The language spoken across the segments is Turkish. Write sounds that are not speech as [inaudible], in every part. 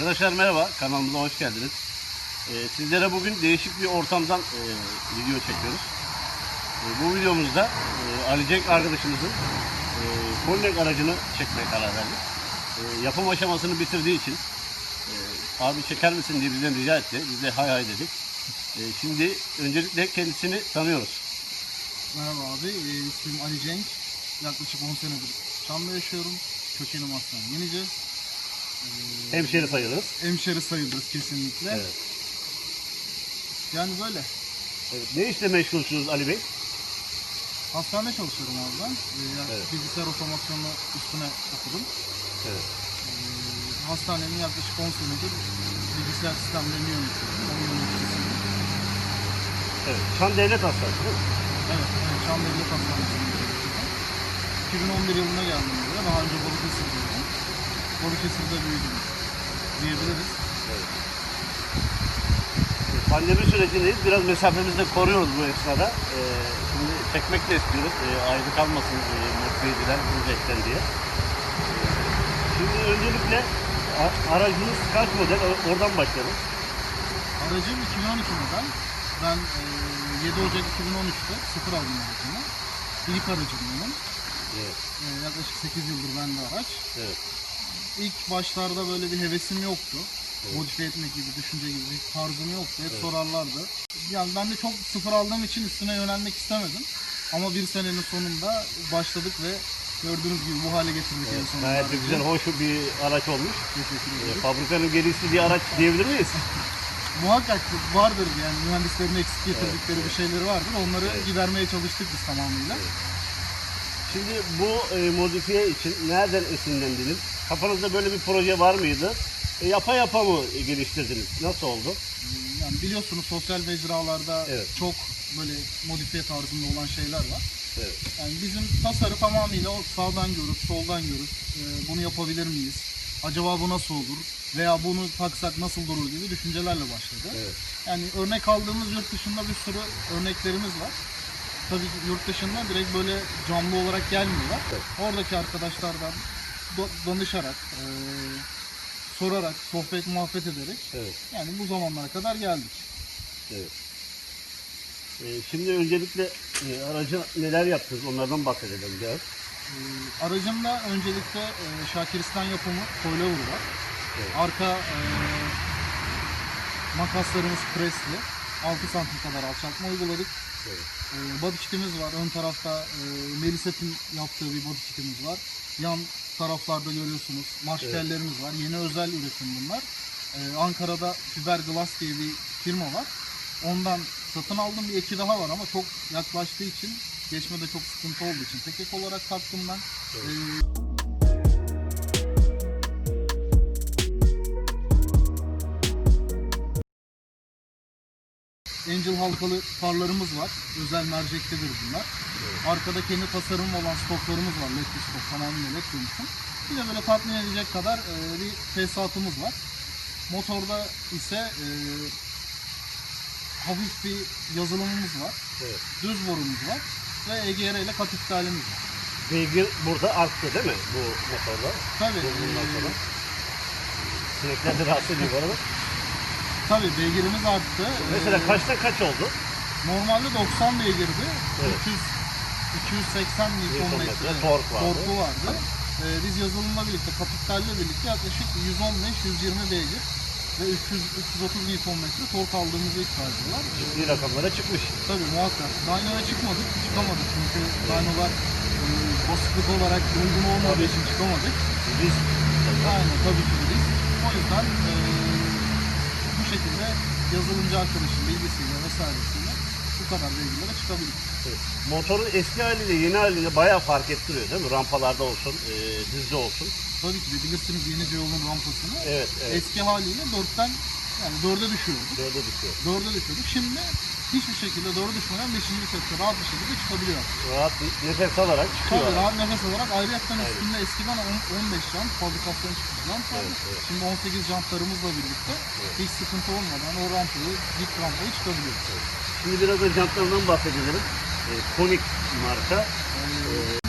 Arkadaşlar merhaba, kanalımıza hoş geldiniz. Ee, sizlere bugün değişik bir ortamdan e, video çekiyoruz. E, bu videomuzda e, Ali Cenk arkadaşımızın e, Kolnek aracını çekmeye karar verdik. E, yapım aşamasını bitirdiği için e, abi çeker misin diye bizden rica etti. Biz de hay hay dedik. E, şimdi öncelikle kendisini tanıyoruz. Merhaba abi, e, ismim Ali Cenk. Yaklaşık 10 senedir Şam'da yaşıyorum. Kökenim aslen Yenice. Hemşeri sayılırız. hemşeri sayılırız kesinlikle. Evet. Yani böyle. Evet, Ne işle meşgulsünüz Ali Bey? Hastanede çalışıyorum abi ben. E, yani Evet. Bilgisayar otomasyonu üstüne okudum. Evet. E, hastanenin yaklaşık 10 senedir bilgisayar sistemlerini yönetiyorum. Onun yöneticisiyim. Evet. Şan Devlet Hastanesi değil mi? Evet, evet Devlet Hastanesi'nde çalışıyorum. 2011 yılına geldim buraya. Daha önce Balıkesir'deydim. Balıkesir'de büyüdüm diyebiliriz. Pandemi sürecindeyiz. Biraz mesafemizi de koruyoruz bu esnada. Ee, şimdi çekmek de istiyoruz. Ee, ayrı kalmasın e, motiveciler, ücretten diye. Ee, şimdi öncelikle aracınız kaç model? Oradan başlayalım. Aracım 2012 model. Ben e, 7 Ocak 2013'te sıfır aldım aracımı. İlk aracım benim. Evet. E, yaklaşık 8 yıldır bende araç. Evet. İlk başlarda böyle bir hevesim yoktu. Modifiye etmek gibi, düşünce gibi bir tarzım yoktu. Hep sorarlardı. Yani ben de çok sıfır aldığım için üstüne yönelmek istemedim. Ama bir senenin sonunda başladık ve gördüğünüz gibi bu hale getirdik en sonunda. Gayet de güzel, hoş bir araç olmuş. Teşekkür Ee, ederim. fabrikanın gelişi bir araç diyebilir miyiz? [laughs] Muhakkak vardır yani mühendislerin eksik getirdikleri bir şeyleri vardır. Onları gidermeye çalıştık biz tamamıyla. Şimdi bu e, modifiye için nereden esinlendiniz? Kafanızda böyle bir proje var mıydı? E, yapa yapa mı geliştirdiniz? Nasıl oldu? Yani biliyorsunuz sosyal mecralarda Evet. çok böyle modifiye tarzında olan şeyler var. Evet. Yani bizim tasarı tamamıyla o sağdan görüp soldan görüp e, bunu yapabilir miyiz? Acaba bu nasıl olur? Veya bunu taksak nasıl durur gibi düşüncelerle başladı. Evet. Yani örnek aldığımız yurt dışında bir sürü örneklerimiz var. Tabii ki yurt dışından direkt böyle canlı olarak gelmiyorlar. Oradaki arkadaşlardan do- danışarak, e, sorarak, sohbet muhabbet ederek Evet. yani bu zamanlara kadar geldik. Evet. Ee, şimdi öncelikle e, araca neler yaptınız onlardan bahsedelim biraz. E, aracımda öncelikle e, Şakiristan yapımı coilover var. Evet. Arka e, makaslarımız presli. 6 santim kadar alçaltma uyguladık. Evet. E, body kitimiz var. Ön tarafta e, Melisa'nın yaptığı bir body kitimiz var. Yan taraflarda görüyorsunuz marşkellerimiz var. Yeni özel üretim bunlar. E, Ankara'da Fiberglass diye bir firma var. Ondan satın aldım bir eki daha var ama çok yaklaştığı için geçmede çok sıkıntı olduğu için tek ek olarak taktım ben. E, Angel halkalı farlarımız var. Özel mercektedir bunlar. Arkada kendi tasarım olan stoklarımız var. LED bir stok tamamen LED dönüşüm. Bir de böyle tatmin edecek kadar e, bir tesisatımız var. Motorda ise e, hafif bir yazılımımız var. Evet. Düz borumuz var. Ve EGR ile kat iptalimiz var. Beygir burada arttı değil mi bu motorda? Tabii, Bundan e, sonra. Sinekler de rahatsız ediyor bu arada. Tabii beygirimiz arttı. Mesela E, kaçta kaç oldu? Normalde 90 beygirdi. Evet. 300 280 Nm tork vardı. torku vardı. Ee, biz yazılımla birlikte, kapitalle birlikte yaklaşık 115-120 beygir ve 300 330 Nm tork aldığımızı iddia ediyorlar. Ciddi rakamlara çıkmış. Tabii muhakkak. Dyno'ya çıkmadık, çıkamadık çünkü dynolar e, basıklık olarak uygun olmadığı için çıkamadık. Biz Aynen tabii ki biz. O yüzden e, yazılımcı arkadaşın bilgisiyle vesairesiyle bu kadar beygirlere çıkabildik. motorun eski haliyle yeni haliyle bayağı fark ettiriyor değil mi? Rampalarda olsun, e, düzde olsun. Tabii ki de bilirsiniz Yenice yolun rampasını. Evet, evet. Eski haliyle 4'ten yani 4'e düşüyordu. Dörde düşüyor. 4'e düşüyorduk. Şimdi hiçbir şekilde 4'e düşmeden 5. viteste rahat bir şekilde çıkabiliyor. Rahat bir nefes alarak çıkıyor. Tabii rahat nefes alarak ayrıyeten Aynen. üstünde eskiden 10 15 jant fabrikasyon çıkmış jant vardı. Evet, evet. Şimdi 18 jantlarımızla birlikte hiç sıkıntı olmadan o rampayı, dik rampayı çıkabiliyoruz. Şimdi biraz da jantlarından bahsedelim. E, Konik marka. Ee,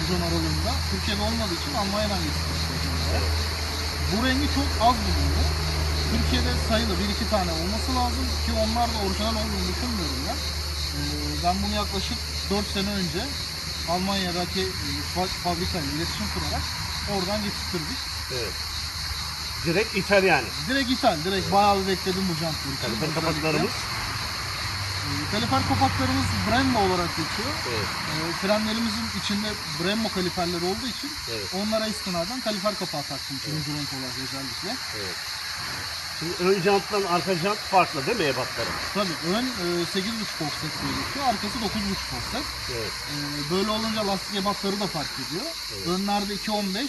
Bijon aralığında Türkiye'de olmadığı için Almanya'dan getirdik. Evet. Bu rengi çok az bulunuyor. Türkiye'de sayılı bir iki tane olması lazım ki onlar da orijinal olduğunu düşünmüyorum ben. Ee, ben bunu yaklaşık 4 sene önce Almanya'daki e, fa- fabrikayla iletişim kurarak oradan getirttirdik. Evet. Direkt ithal yani. Direkt ithal, direkt bayağı bir bekledim bu jantları. Kalifer kapaklarımız. Ee, Kalifer kapaklarımız Brembo olarak geçiyor. Evet. Ee, frenlerimizin içinde Brembo kaliferler olduğu için Evet. onlara istinaden kalifer kapağı taktım renk olarak özellikle. Evet. Şimdi ön jantla arka jant farklı değil mi ebatları? Tabii ön e, 8.5 offset geçiyor, arkası 9.5 offset. Evet. Ee, böyle olunca lastik ebatları da fark ediyor. Evet. Önlerde 2.15,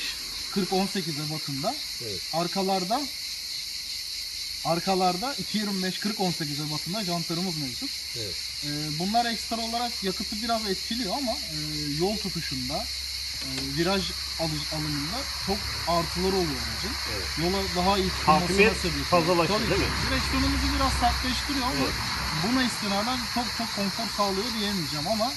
40-18 ebatında. Evet. Arkalarda arkalarda 2.25, 40-18 ebatında jantlarımız mevcut. Evet. Ee, bunlar ekstra olarak yakıtı biraz etkiliyor ama e, yol tutuşunda, e, viraj alış, alımında çok artıları oluyor aracın. Evet. Yola daha iyi tutulmasına Hakimiyet sebep fazlalaşıyor, Tabii değil mi? Direksiyonumuzu biraz sertleştiriyor ama Evet. buna istinaden çok çok konfor sağlıyor diyemeyeceğim ama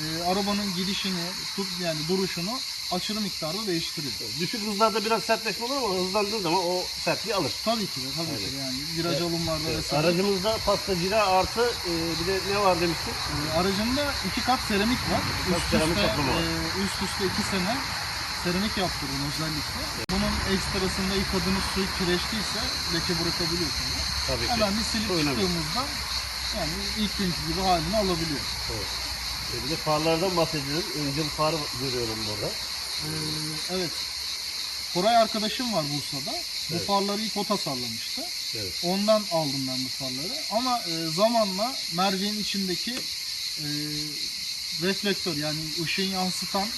e, arabanın gidişini, tut yani duruşunu aşırı miktarda değiştiriyor. Düşük hızlarda biraz sertleşme olur ama hızlandığı zaman o sertliği alır. Tabii ki de, tabii ki de yani viraj Evet. alımlarda Evet. vesaire. Aracımızda pastacıyla artı e, bir de ne var demiştik? Ee, Aracımda iki kat seramik var. kat Üst seramik üste, e, üst üste iki sene seramik yaptırdım özellikle. Bunun ekstrasında yıkadığınız su kireçliyse leke bırakabiliyor tabii. Ki. Hemen bir silip önemli. çıktığımızda yani ilk günkü gibi halini alabiliyor. Evet. E, bir de farlardan bahsedelim. Öncül far görüyorum burada. Ee, evet. Koray arkadaşım var Bursa'da. Bu Evet. farları ilk o tasarlamıştı. Evet. Ondan aldım ben bu farları. Ama e, zamanla merceğin içindeki e, reflektör yani ışığın yansıtan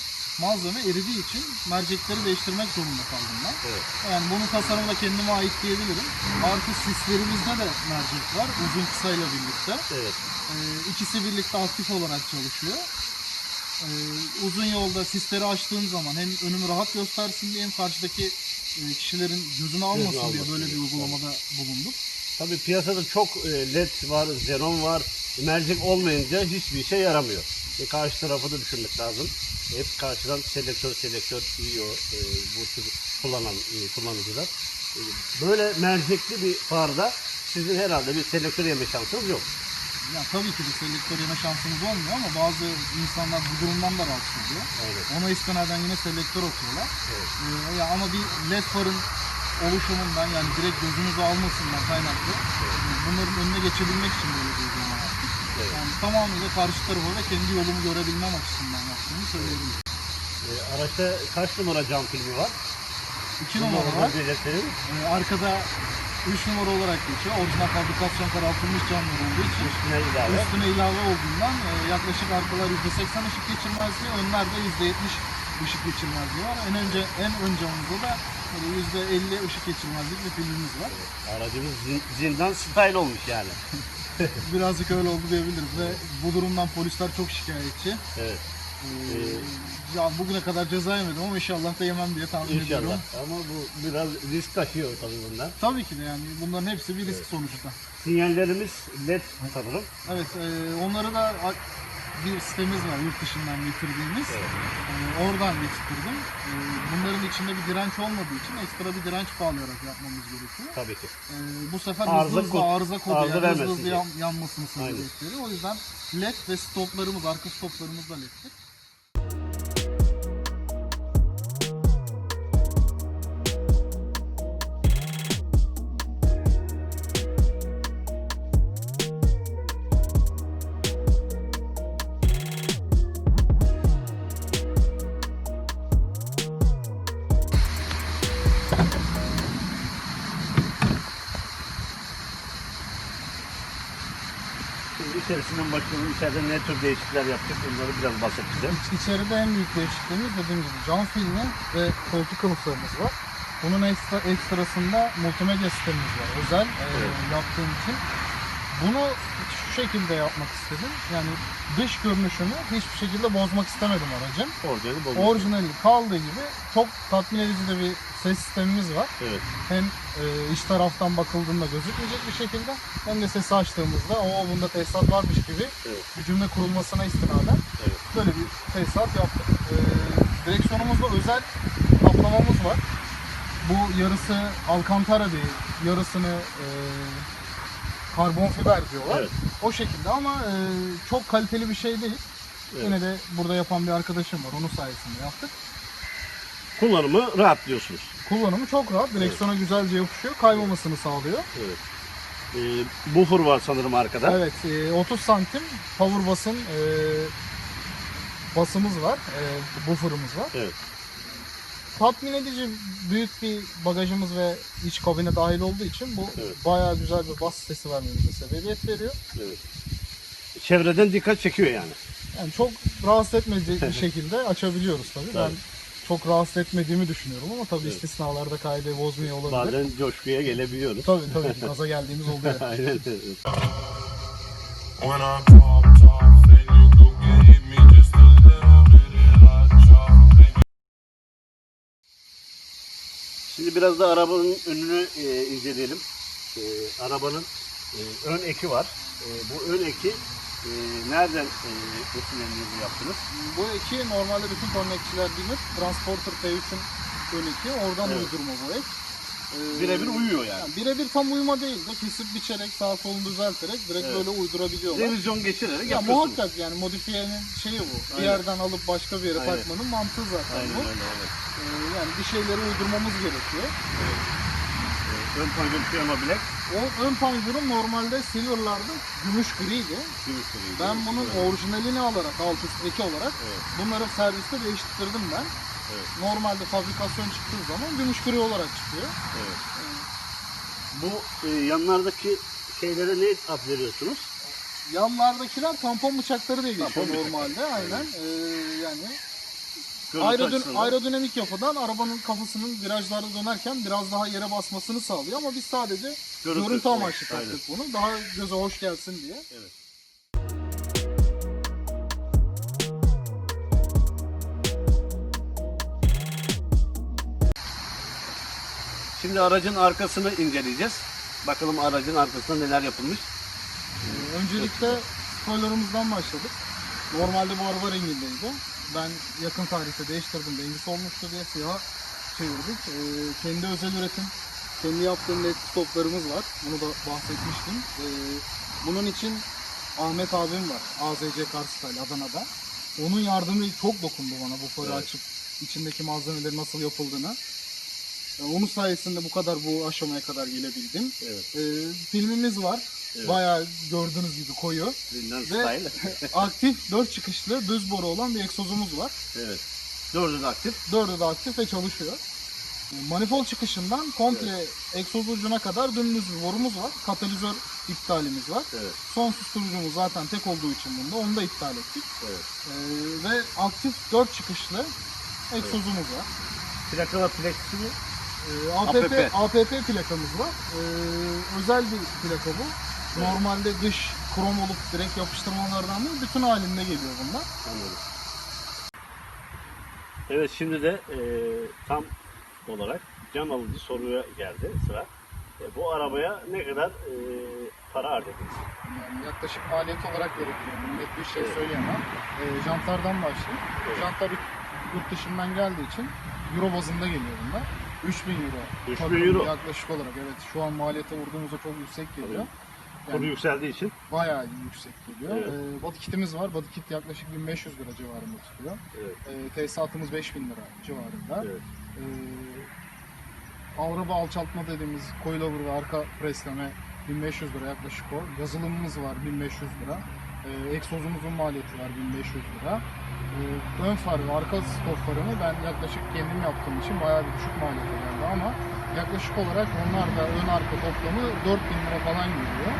malzeme eridiği için mercekleri değiştirmek zorunda kaldım ben. Evet. Yani bunun tasarımı da kendime ait diyebilirim. Artı sislerimizde de mercek var uzun kısayla birlikte. Evet. E, ikisi birlikte aktif olarak çalışıyor. E, uzun yolda sisleri açtığım zaman hem önümü rahat göstersin diye hem karşıdaki e, kişilerin gözünü almasın diye almasın böyle bir diye. uygulamada bulunduk. Tabii piyasada çok e, led var, xenon var. Mercek olmayınca hiçbir işe yaramıyor. E, karşı tarafı da düşünmek lazım. Hep karşıdan selektör selektör yiyor e, bu tür kullanan e, kullanıcılar. E, böyle mercekli bir farda sizin herhalde bir selektör yeme şansınız yok. Ya tabii ki de selektör yeme şansımız olmuyor ama bazı insanlar bu durumdan da rahatsız oluyor. Evet. Ona istinaden yine selektör atıyorlar. Evet. Ee, ya ama bir led farın oluşumundan yani direkt gözünüzü almasından kaynaklı bunların önüne geçebilmek için böyle bir uygulama yaptık. Evet. Yani tamamıyla karşı tarafa ve kendi yolumu görebilmem açısından yaptığımı söyleyebilirim. E, araçta kaç numara cam filmi var? İki numara var. Ee, arkada 3 numara olarak geçiyor. Orijinal fabrikasyon karartılmış camlar olduğu için. Üstüne ilave. Üstüne ilave olduğundan e, yaklaşık arkalar %80 ışık geçirmezliği, önler de %70 ışık geçirmezliği var. En önce en ön camımızda da böyle %50 ışık geçirmezlik bir filmimiz var. Aracımız zin- zindan style olmuş yani. [laughs] Birazcık öyle oldu diyebiliriz ve bu durumdan polisler çok şikayetçi. Evet. Ee, ya bugüne kadar ceza yemedim ama inşallah da yemem diye tahmin ediyorum. İnşallah. Ama bu biraz risk taşıyor tabii bundan. Tabii ki de yani bunların hepsi bir risk sonuçta. Sinyallerimiz led sanırım. Evet, e, onları da a- bir sitemiz var yurt dışından getirdiğimiz. Evet. E, oradan getirdim. E, bunların içinde bir direnç olmadığı için ekstra bir direnç bağlayarak yapmamız gerekiyor. Tabii ki. E, bu sefer Arıza hızlı hızlı kod- arıza kodu arıza yani vermesin hızlı hızlı diye. yan- yanmasını Aynen. O yüzden led ve stoplarımız, arka stoplarımız da led'tir. İçeride ne tür değişiklikler yaptık bunları biraz bahsedeceğim. İç- İçeride en büyük değişikliğimiz dediğim gibi cam filmi ve koltuk kılıflarımız var. Bunun ekstra ekstrasında multimedya sistemimiz var. Özel e, Evet. yaptığım için. Bunu şu şekilde yapmak istedim. Yani dış görünüşünü hiçbir şekilde bozmak istemedim aracın. Orijinali bozmuş. Orijinali kaldığı gibi çok tatmin edici de bir ses sistemimiz var. Evet. Hem e, iç taraftan bakıldığında gözükmeyecek bir şekilde hem de sesi açtığımızda o bunda tesisat varmış gibi Evet. bir cümle kurulmasına istinaden Evet. böyle bir tesisat yaptık. E, direksiyonumuzda özel kaplamamız var. Bu yarısı alkantara değil, yarısını e, karbon fiber diyorlar. Evet. O şekilde ama e, çok kaliteli bir şey değil. Evet. Yine de burada yapan bir arkadaşım var. Onun sayesinde yaptık. Kullanımı rahat diyorsunuz. Kullanımı çok rahat. Direksiyona güzelce yapışıyor. Kaymamasını sağlıyor. Evet. Ee, buffer var sanırım arkada. Evet, e, 30 santim power basın e, basımız var, e, buffer'ımız var. Evet. Tatmin edici büyük bir bagajımız ve iç kabine dahil olduğu için bu Evet. bayağı güzel bir bas sesi vermemize sebebiyet veriyor. Evet. Çevreden dikkat çekiyor yani. Yani çok rahatsız etmediği [laughs] bir şekilde açabiliyoruz tabii. Ben Tabii. çok rahatsız etmediğimi düşünüyorum ama tabii Evet. istisnalarda kaydı bozmuyor olabilir. Bazen coşkuya gelebiliyoruz. Tabii tabii gaza geldiğimiz oluyor. [laughs] Aynen. evet. When I pop Şimdi biraz da arabanın önünü e, inceleyelim. E, arabanın e, ön eki var. E, bu ön eki e, nereden e, esinlendiğinizi yaptınız? Bu eki normalde bütün örnekçiler bilir. Transporter P3'ün ön eki. Oradan Evet. uydurma bu ek. Ee, Birebir uyuyor yani. yani birebir tam uyuma değil de kesip biçerek sağ solunu düzelterek direkt Evet. böyle uydurabiliyorlar. Revizyon geçirerek Ya yapıyorsunuz. muhakkak yani modifiyenin şeyi bu. Bir Aynen. yerden alıp başka bir yere Aynen. takmanın mantığı zaten Aynen bu. öyle evet. Ee, yani bir şeyleri uydurmamız gerekiyor. E, ön panjur piyano bilek. O ön panjurun normalde silverlarda gümüş griydi. gümüş kırıydı. Ben bunun Evet. orijinalini alarak alt üst eki olarak Evet. bunları serviste değiştirdim ben. Evet. Normalde fabrikasyon çıktığı zaman gümüş gri olarak çıkıyor. Evet. Bu e, yanlardaki şeylere ne ad veriyorsunuz? Yanlardakiler tampon bıçakları diye geçiyor Tampon bıçak. normalde aynen. Ee, yani Görüntü aerodin- açısından. aerodinamik yapıdan arabanın kafasının virajlarda dönerken biraz daha yere basmasını sağlıyor ama biz sadece Görüntü. görüntü, amaçlı Aynen. taktık bunu. Daha göze hoş gelsin diye. Evet. Şimdi aracın arkasını inceleyeceğiz. Bakalım aracın arkasında neler yapılmış. Ee, öncelikle spoilerımızdan başladık. Normalde bu araba rengindeydi. Ben yakın tarihte değiştirdim. Rengi solmuştu diye siyah çevirdik. Ee, kendi özel üretim, kendi yaptığım led stoplarımız var. Bunu da bahsetmiştim. Ee, bunun için Ahmet abim var. AZC Karstal Adana'da. Onun yardımı çok dokundu bana bu farı Evet. açıp içindeki malzemelerin nasıl yapıldığını. Onun sayesinde bu kadar bu aşamaya kadar gelebildim. Evet. Ee, filmimiz var. Evet. Bayağı gördüğünüz gibi koyu. Ve-. [laughs] Aktif 4 çıkışlı düz boru olan bir egzozumuz var. evet. Dördü de aktif. Dördü de aktif ve çalışıyor. Manifold çıkışından komple egzoz ucuna kadar dümdüz bir borumuz var. Katalizör iptalimiz var. Evet. Son susturucumuz zaten tek olduğu için bunda onu da iptal ettik. Evet. Ee, ve aktif 4 çıkışlı egzozumuz var. Plaka ve plexi mi? Ee, APP, APP. APP plakamız var. Ee, özel bir plaka bu. Normalde dış krom olup direkt yapıştırmalardan değil, bütün halinde geliyor bunlar. Anladım. Evet şimdi de e, tam olarak can alıcı soruya geldi sıra. E, bu arabaya ne kadar e, para harcadınız? Yani yaklaşık maliyet olarak gerekiyor. Net bir şey Evet. söyleyemem. Ee, jantlardan başlayayım. Evet. Jantlar yurt dışından geldiği için euro bazında geliyor bunlar. 3000 euro. 3000 Takım euro. Yaklaşık olarak evet. Şu an maliyete vurduğumuzda çok yüksek geliyor. Kuru Yani yükseldiği için. bayağı yüksek geliyor. Evet. Ee, body kitimiz var. Body kit yaklaşık 1500 lira civarında tutuyor. Evet. Ee, tesisatımız 5000 lira civarında. Evet. Ee, araba alçaltma dediğimiz coilover ve arka presleme 1500 lira yaklaşık o. Yazılımımız var 1500 lira. Ee, egzozumuzun maliyeti var 1500 lira. Ee, ön far ve arka stop farını ben yaklaşık kendim yaptığım için bayağı bir düşük maliyete geldi ama yaklaşık olarak onlar da ön arka toplamı 4000 lira falan geliyor.